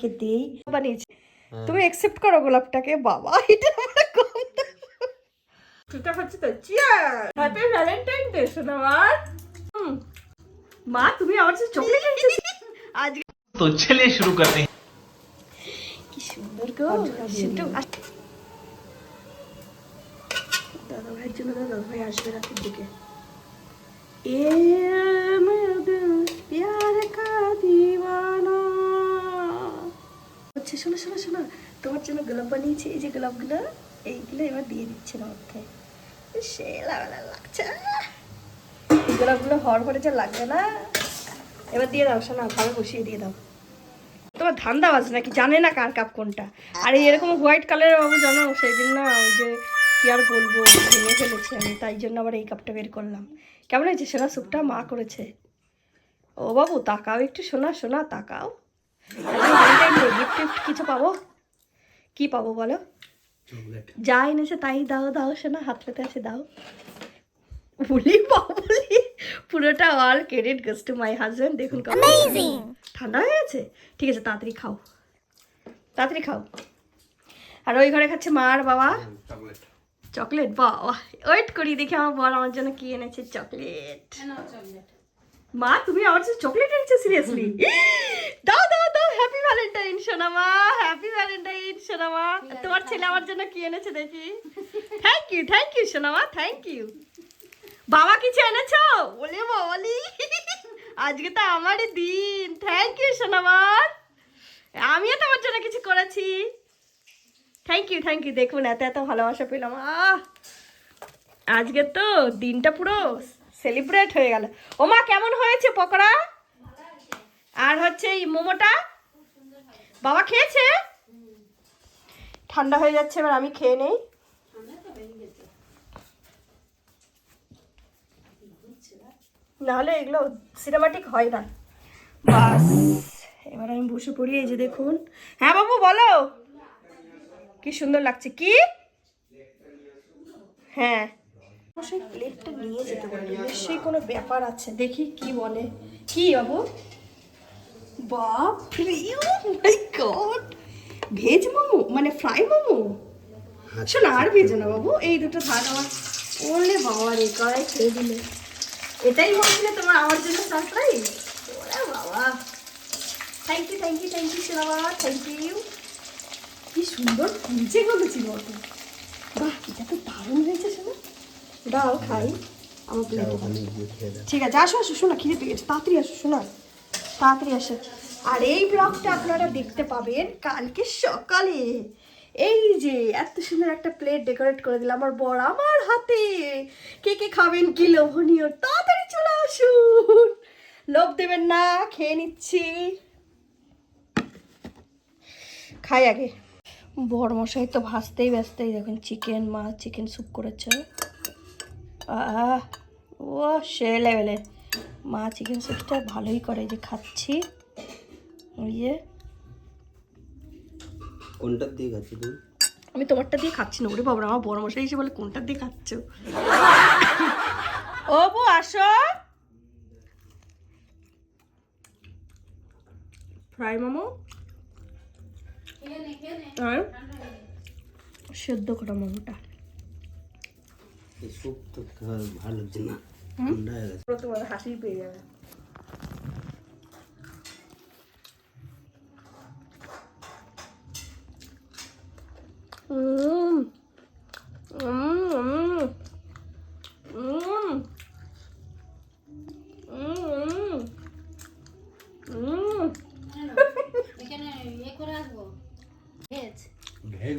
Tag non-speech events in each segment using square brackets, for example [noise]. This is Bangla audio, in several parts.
কে দেই? বানিয়েছি। হ্যাঁ। তুমি অ্যাকসেপ্ট করো গোলাপটাকে বাবা এটা আমার কম ঠিকঠাক হচ্ছে তো চিয়ার হ্যাপি ভ্যালেন্টাইন ডে সোনামার মা তুমি আমার সাথে চকলেট এনেছো? আজ তো চলে শুরু করতে কি সুন্দর গো সেটা দাদা ভাইয়ের জন্য দাদা ভাই আসবে রাতের দিকে। এ মেয়েদের শোনো শোনো শোনো। তোমার জন্য গোলাপ বানিয়েছি। এই যে গোলাপগুলো, এইগুলো এবার দিয়ে দিচ্ছে না মধ্যে। সে লাগা লাগছে। এই গোলাপগুলো হর ভরে যা লাগবে না, এবার দিয়ে দাও, শোনা ভালো বসিয়ে দিয়ে দাও। তোমার ধান্দা আছে নাকি? জানে না কার কাপ কোনটা। আর এরকম হোয়াইট কালারের বাবু জানো সেই দিন না ওই যে কি আর বলব, ভেঙে ফেলেছি আমি, তাই জন্য আবার এই কাপটা বের করলাম। কেমন হয়েছে? সোনা স্যুপটা মা করেছে। ও বাবু, তাকাও একটু শোনা শোনা তাকাও। গিফট টিফট কিছু পাবো? কি পাবো বলো? যা এনেছে তাই দাও দাও শোনা হাত পেতে আছে দাও। বলি বাবুলি পুরোটা all credit goes to my husband দেখুন ঠান্ডা হয়ে গেছে? ঠিক আছে তাড়াতাড়ি খাও। তাড়াতাড়ি খাও। আর ওই ঘরে খাচ্ছে মা আর বাবা? চকলেট বাবা ওয়েট করি দেখি আমার বল আমার জন্য কি এনেছে চকলেট মা তুমি আমার জন্য চকলেট এনেছো সিরিয়াসলি [laughs] দাও হ্যাপি ভ্যালেন্টাইন সোনামা। হ্যাপি ভ্যালেন্টাইন সোনামা। তোমার ছেলে আমার জন্য কি এনেছে দেখি? থ্যাংক ইউ থ্যাংক ইউ সোনামা থ্যাংক ইউ বাবা কিছু এনেছো? বলে বলি। আজকে তো আমারই দিন। থ্যাংক ইউ সোনামার আমিও তোমার জন্য কিছু করেছি। থ্যাংক ইউ থ্যাংক ইউ দেখুন এত এত ভালোবাসা পেলাম আহ আজকে তো দিনটা পুরো সেলিব্রেট হয়ে গেল। ও মা কেমন হয়েছে পকোড়া? আর হচ্ছে এই মোমোটা? বাবা খেয়েছে? ঠান্ডা হয়ে যাচ্ছে, এবার আমি খেয়ে নেই। নাহলে এগুলো সিনেমাটিক হয় না। বাস, এবার আমি বসে পড়ি, এই যে দেখুন। হ্যাঁ বাবু, বলো। কি সুন্দর লাগছে, কি? হ্যাঁ। সেই প্লেটটা নিয়ে যেতে বলে নিশ্চয়ই কোনো ব্যাপার আছে। দেখি কি বলে। কি বাবু? বাপ রে মাই গড ভেজ মোমো? মানে ফ্রাই মোমো? শোনো আর ভেজো না বাবু এই দুটো থাক আমার। ওলে বাবা রে কড়াই খেয়ে দিলে। এটাই বলছিল তোমার আমার জন্য সারপ্রাইজ ওরে বাবা। Thank you thank you thank you সোনামা থ্যাংক ইউ কি সুন্দর ফুলছে বলেছি বলতো বাহ এটা তো দারুণ হয়েছে শোনা। দাও খাই। আমার ঠিক আছে আসো আসো শোনা খিদে পেয়ে গেছে। তাড়াতাড়ি আসো শোনা। তাড়াতাড়ি আসো। আর এই ব্লগটা আপনারা দেখতে পাবেন কালকে সকালে। এই যে, এত সুন্দর একটা প্লেট ডেকোরেট করে দিলাম আমার বর আমার হাতে। কে কে খাবেন কি লোভনীয়, তাড়াতাড়ি চলে আসুন। লোভ দেবেন না, খেয়ে নিচ্ছি। খাই আগে। বড় মশাই তো ভাজতেই ব্যস্তই, দেখুন চিকেন মাছ চিকেন স্যুপ করেছে। ও সে লেভেলের মা চিকেন স্যুপটা ভালোই করে যে খাচ্ছি। ওই যে কোনটা দিয়ে খাচ্ছি তুমি? আমি তোমারটা দিয়ে খাচ্ছি না ওরে বাবা আমার বড় মশাই এসে বলে কোনটা দিয়ে খাচ্ছ? ও বউ আসো। ফ্রাই মোমো। আর সেদ্ধ করা মোমোটা। এই তো ভালো ঠান্ডা গেছে। তোমার হাসি পেয়ে যাবে।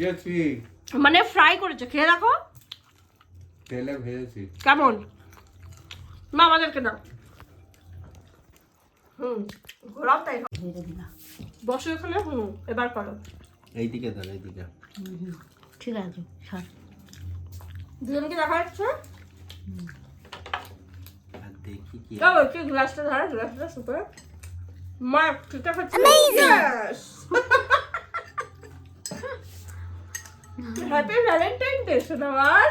ভেজেছি। মানে ফ্রাই করেছ খেয়ে দেখো। তেলে ভেজেছি। কেমন? মা আমাদেরকে দাও। হুম ঘোরাও তাই। বসো এখানে হুম এবার করো। এইদিকে ধর এইদিকে। ঠিক আছে সর। দুজনকে দেখা যাচ্ছে দেখি কি কেউ গ্লাসটা ধরো গ্লাসটা সুপার মা ঠিকঠাক হচ্ছে! [laughs] হ্যাপি ভ্যালেন্টাইন ডে শোনা আমার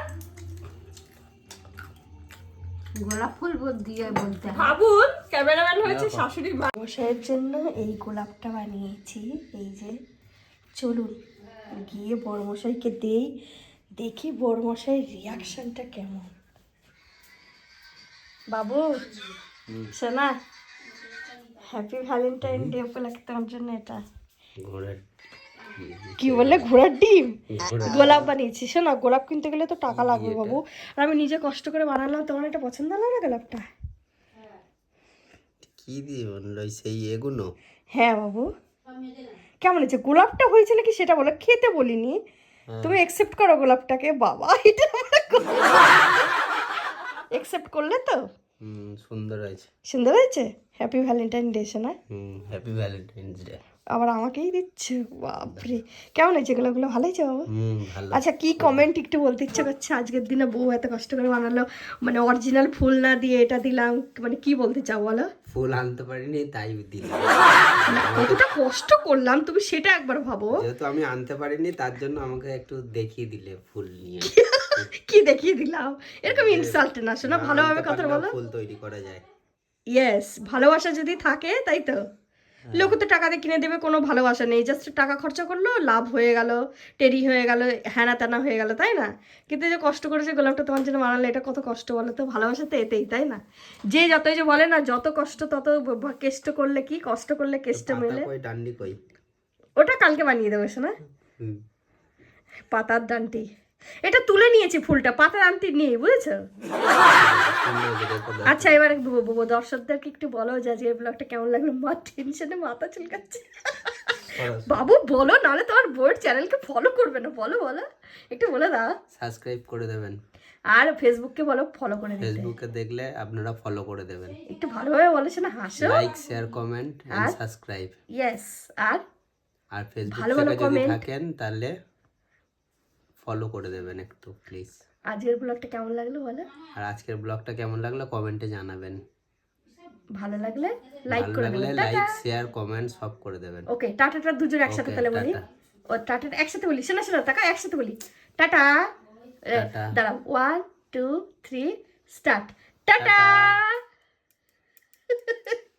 গোলাপ ফুল বল- দিয়ে বলতে ভাবুন ক্যামেরাম্যান হয়েছে শাশুড়ি মা। মশাইয়ের জন্য এই গোলাপটা বানিয়েছি। এই যে চলুন গিয়ে বড়মশাইকে দেই। দেখি বড়মশাইয়ের রিয়াকশনটা কেমন। বাবু শোনা হ্যাপি ভ্যালেন্টাইন ডে উপলক্ষে তোমার জন্য এটা। কি বললে? ঘোড়ার ডিম? গোলাপ বানিয়েছি শোনা গোলাপ কিনতে গেলে তো টাকা লাগবে বাবু। আর আমি নিজে কষ্ট করে বানালাম তোমার এটা পছন্দ হলো না গোলাপটা? কি দিয়ে বানলো সেই এগুলো? হ্যাঁ বাবু। কেমন হয়েছে? গোলাপটা হয়েছিল কি সেটা বলো? খেতে বলিনি। তুমি একসেপ্ট করো গোলাপটাকে বাবা এটা একসেপ্ট করলে তো? সুন্দর হয়েছে। সুন্দর হয়েছে? হ্যাপি ভ্যালেন্টাইন ডে না হুম হ্যাপি ভ্যালেন্টাইন্স ডে আবার আমাকেই দিচ্ছে? বাপরে। কেমন হয়েছে গোলাপগুলো ভালো হয়েছে বাবু? আচ্ছা কি কমেন্ট একটু বলতে ইচ্ছে করছে? আজকের দিনে বউ এত কষ্ট করে বানালো। মানে অরিজিনাল ফুল না দিয়ে এটা দিলাম। মানে কি বলতে চাও বলো? ফুল আনতে পারিনি তাই দিলাম। কতটা কষ্ট করলাম তুমি সেটা একবার ভাবো। যেহেতু আমি আনতে পারিনি তার জন্য আমাকে একটু দেখিয়ে দিলে ফুল নিয়ে। কি? দেখিয়ে দিলাম? এরকম ইনসাল্ট না শোনা ভালোভাবে কথা বলো। ফুল তৈরি করা যায়। ইয়েস ভালোবাসা যদি থাকে তাই তো? লোক তো টাকা দিয়ে কিনে দেবে কোনো ভালোবাসা নেই। জাস্ট টাকা খরচা করল লাভ হয়ে গেল টেরি হয়ে গেল হ্যানা ত্যানা হয়ে গেল তাই না? কিন্তু যে কষ্ট করেছে গোলাপটা তোমার জন্য বানালে এটা কত কষ্ট বলো তো? ভালোবাসা তো এতেই তাই না? যে যতই যে বলে না যত কষ্ট তত কেষ্ট করলে কি? কষ্ট করলে কেষ্ট মেলে। ওটা কালকে বানিয়ে দেবো শোনা? পাতার ডান্টি এটা তুলে নিয়েছি ফুলটা পাতার ডান্টি নিয়ে বুঝেছ। [laughs] আচ্ছা এবার দর্শকদেরকে একটু বলো যে আজকের ব্লগটা কেমন লাগল? মা টেনশনে মাথা চুলকাচ্ছে। বাবু বলো নাহলে তোমার বউয়ের চ্যানেলকে ফলো করবে না। বলো বলো। একটু বলে দাও। সাবস্ক্রাইব করে দেবেন। আর ফেসবুককে বলো ফলো করে দিতে। ফেসবুকে দেখলে আপনারা ফলো করে দেবেন। একটু ভালোভাবে বলেছে না হাসো। Like share comment and subscribe yes আর আর ফেসবুক যদি থাকেন তাহলে ফলো করে দেবেন একটু প্লিজ আজকের ব্লগটা কেমন লাগল বলো? আর আজকের ব্লগটা কেমন লাগল কমেন্টে জানাবেন। ভালো লাগলে লাইক করে দেবেন লাইক শেয়ার কমেন্ট সব করে দেবেন। ওকে টাটাটা দুজন একসাথে তাহলে বলি। ও টাটা একসাথে বলি শোনা শোনা টাকা একসাথে বলি। টাটা। টাটা। দাঁড়াও one two three start tata. [laughs]